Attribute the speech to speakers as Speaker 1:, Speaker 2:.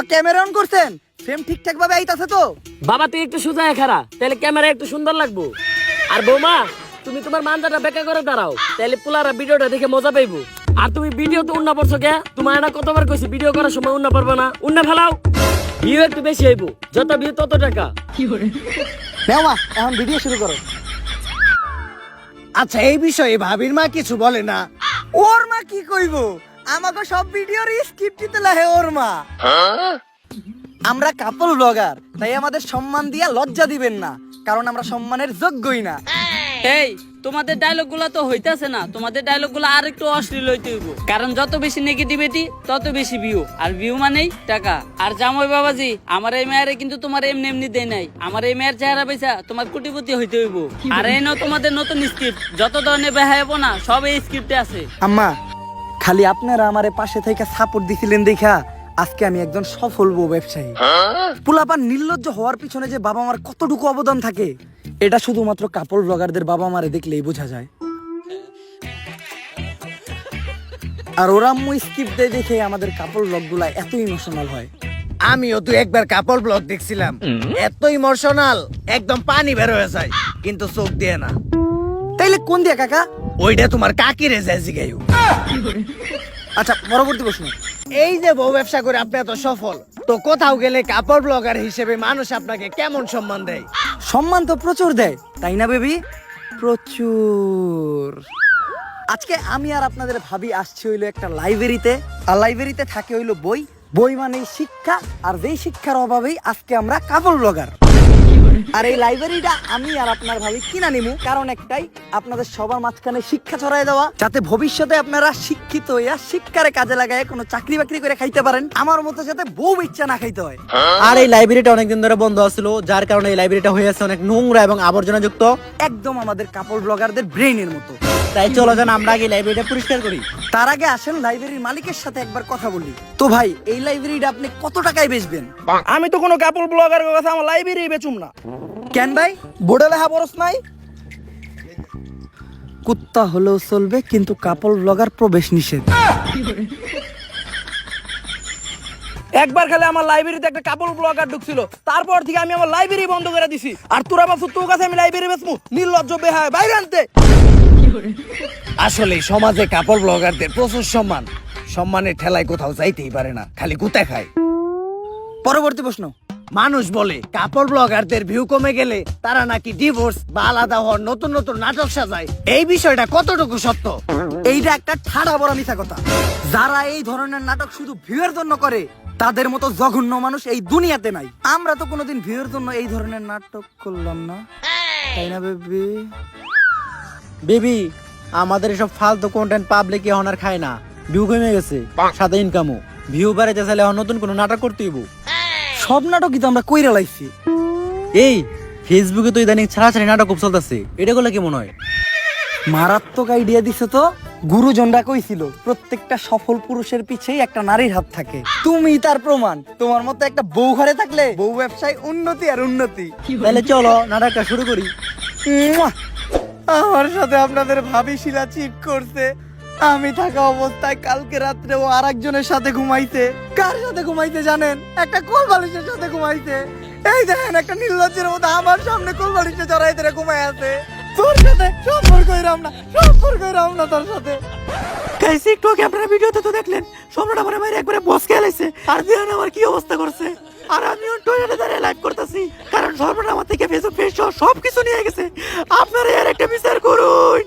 Speaker 1: আমার camera on করছেন? Frame ঠিকঠাক ভাবে আইতাছে তো।
Speaker 2: বাবা তুই একটু সোজা খারা তাহলে ক্যামেরা একটু সুন্দর লাগবো। আর বৌমা তুমি তোমার মানজাটা বেকা করে দাঁড়াও তাহলে পোলারা ভিডিওটা দেখে মজা পাইবো। আর তুমি ভিডিও তো উন্না পড়ছো কে? তোমার এটা কতবার কইছি ভিডিও করার সময় উন্না পারবে না? উন্না ফেলাও। ভিউ একটু বেশি হইব যত ভিউ তত টাকা।
Speaker 1: কি নেও মা এখন ভিডিও শুরু করো।
Speaker 3: আচ্ছা এই বিষয়ে ভাবির মা কিছু বলে না।
Speaker 1: ওর মা কি কইব? আমাকে সব ভিডিওর স্ক্রিপ্ট দিতে লাগে ওর মা। আমরা কাপল ব্লগার তাই আমাদের সম্মান দিয়া লজ্জা দিবেন না কারণ আমরা সম্মানের যোগ্যই না।
Speaker 4: এই তোমাদের ডায়লগগুলা তো হইতাছে না তোমাদের ডায়লগগুলা আর একটু অশ্লীল হইতে হইব। কারণ যত বেশি নেগেটিভিটি তত বেশি ভিউ আর ভিউ মানেই টাকা। আর জামাই বাবাজি আমার এই মেয়ারে কিন্তু তোমার এমনি এমনি দেয় নাই। আমার এই মেয়ের চেহারা পয়সা তোমার কোটিপতি হইতে হইব। আর এই নাও তোমাদের নতুন স্ক্রিপ্ট যত ধরনের বেহায়াবো না সব এই স্ক্রিপ্টে আছে।
Speaker 1: আম্মা খালি আপনারা আমার পাশে থেকে সাপোর্ট দিছিলেন দেখা। আজকে আমি একজন সফল বউ ব্যবসায়ী। পোলাপান নির্লজ্জ হওয়ার পিছনে যে বাবা মার কতটুকু অবদান থাকে এটা শুধুমাত্র কাপড় ব্লগারদের বাবা মারে দেখলেই বোঝা যায়। আর ওরা আম্মু স্কিপ দেয় দেখে আমাদের কাপড় ব্লগগুলা এত ইমোশনাল হয়।
Speaker 3: আমিও তো একবার কাপড় ব্লগ দেখছিলাম। এত ইমোশনাল একদম পানি বের হয়ে যায় কিন্তু চোখ দিয়ে না।
Speaker 1: তাইলে কোন দিয়া কাকা?
Speaker 3: ওইটা তোমার কাকিরে যায় জিগাইও
Speaker 1: আচ্ছা পরবর্তী প্রশ্ন।
Speaker 3: এই যে বউ ব্যবসা করে আপনি এত সফল তো কোথাও গেলে কাপড় ব্লগার হিসেবে মানুষ আপনাকে কেমন সম্মান দেয়?
Speaker 1: সম্মান তো প্রচুর দেয় তাই না বেবি? প্রচুর। আজকে আমি আর আপনাদের ভাবি আসছি হইল একটা লাইব্রেরিতে আর লাইব্রেরিতে থাকে হইল বই। বই মানে শিক্ষা আর যেই শিক্ষার অভাবেই আজকে আমরা কাপড় ব্লগার। আর এই লাইব্রেরিটা আমি আর আপনার ভাবি কিনা নিমু। কারণ একটাই আপনাদের সবার মাঝখানে শিক্ষা ছড়াই দেওয়া। যাতে ভবিষ্যতে আপনারা শিক্ষিত হইয়া শিক্ষারে কাজে লাগায় কোনো চাকরি বাকরি করে খাইতে পারেন। আমার মতো যাতে বউ ইচ্ছা না খাইতে হয়।
Speaker 5: আর এই লাইব্রেরিটা অনেকদিন ধরে বন্ধ আছিল যার কারণে এই লাইব্রেরিটা হয়ে আছে অনেক নোংরা এবং আবর্জনা যুক্ত
Speaker 1: একদম আমাদের কাপড় ব্লগারদের ব্রেইনের মতো।
Speaker 5: তাই চলো যান আমরা আগে লাইব্রেরিটা পরিষ্কার করি।
Speaker 1: তার আগে আসেন লাইব্রেরির মালিকের সাথে একবার কথা বলি। তো ভাই এই লাইব্রেরিটা আপনি কত টাকায় বেচবেন?
Speaker 6: আমি তো কোনো কাপড় ব্লগার কাছে আমার লাইব্রেরি বেচুম না।
Speaker 1: কেন ভাই? বোর্ডে লেখা বরস নাই? কুত্তা হলেও চলবে, কিন্তু কাপড় ব্লগার প্রবেশ নিষেধ।
Speaker 6: একবার খালি আমার লাইব্রেরিতে একটা কাপড় ব্লগার ঢুকছিল। তারপর থেকে আমি আমার লাইব্রেরি বন্ধ করে দিছি। আর তোরা ভাবছ, তোর কাছে আমি লাইব্রেরি বেচমু? নির্লজ্জ বেহায়, বাইরে আনতে।
Speaker 3: আসলে সমাজে কাপড় ব্লগারদের প্রচুর সম্মান। সম্মানের ঠেলায় কোথাও যাইতেই পারে না, খালি গুতা খায়।
Speaker 1: পরবর্তী প্রশ্ন।
Speaker 3: মানুষ বলে, কাপড় ব্লগারদের ভিউ কমে গেলে তারা নাকি ডিভোর্স বা আলাদা হওয়ার নতুন নতুন নাটক সাজায়। এই বিষয়টা কতটুকু সত্য?
Speaker 1: এইটা একটা ঠাড়া বড় মিথ্যা কথা। যারা এই ধরনের নাটক শুধু ভিউয়ের জন্য করে, তাদের মতো জঘন্য মানুষ এই দুনিয়াতে নাই। আমরা তো কোনোদিন ভিউয়ের জন্য এই ধরনের নাটক করলাম না। তাই না, বেবি?
Speaker 5: বেবি, আমাদের এসব ফালতু কন্টেন্ট পাবলিক এখন আর খায় না। ভিউ কমে গেছে, সাথে ইনকামও ভিউ বাড়াইতে চাইলে নতুন কোনো নাটক করতে হইব।
Speaker 1: সব নাটকই তো আমরা কইরা লাইছি।
Speaker 5: এই ফেসবুকে তো ইদানিং ছাড়াছাড়ি নাটক খুব চলতেছে। এটা করলে কেমন হয়?
Speaker 1: মারাত্মক আইডিয়া দিছে তো। গুরুজনরা কইছিল, প্রত্যেকটা সফল পুরুষের পিছেই একটা নারীর হাত থাকে। তুমি তার প্রমাণ। তোমার মতো একটা বউ ঘরে থাকলে বউ ব্যবসায় উন্নতি আর উন্নতি।
Speaker 5: তাহলে চলো, নাটকটা শুরু করি!
Speaker 1: আমার সাথে আপনাদের ভাবি শিলা চিট করছে। আমি থাকা অবস্থায় কালকে রাত্রে ও আরেকজনের সাথে ঘুমাইছে। কার সাথে ঘুমাইতে জানেন? একটা কোল বালিশের সাথে ঘুমাইছে। এই দেখেন, একটা নির্লজ্জের মতো আমার সামনে কোল বালিশে চড়াই ধরে ঘুমাই আছে। তোর সাথে সম্পর্ক হইরাম না, সম্পর্ক হইরাম না তোর সাথে।
Speaker 6: গাইস একটু আগে আপনারা ভিডিওতে তো দেখলেন, সম্রাট আমার মায়ের একবারে বস খেলাইছে আর দিয়ান আমার কি অবস্থা করছে? আর আমিও টয়লেটে দাঁড়িয়ে লাইভ করতেছি। কারণ সম্রাট আমার থেকে ফেসবুক ফেস সব কিছু নিয়ে গেছে। আপনারা এর একটা বিচার করুন।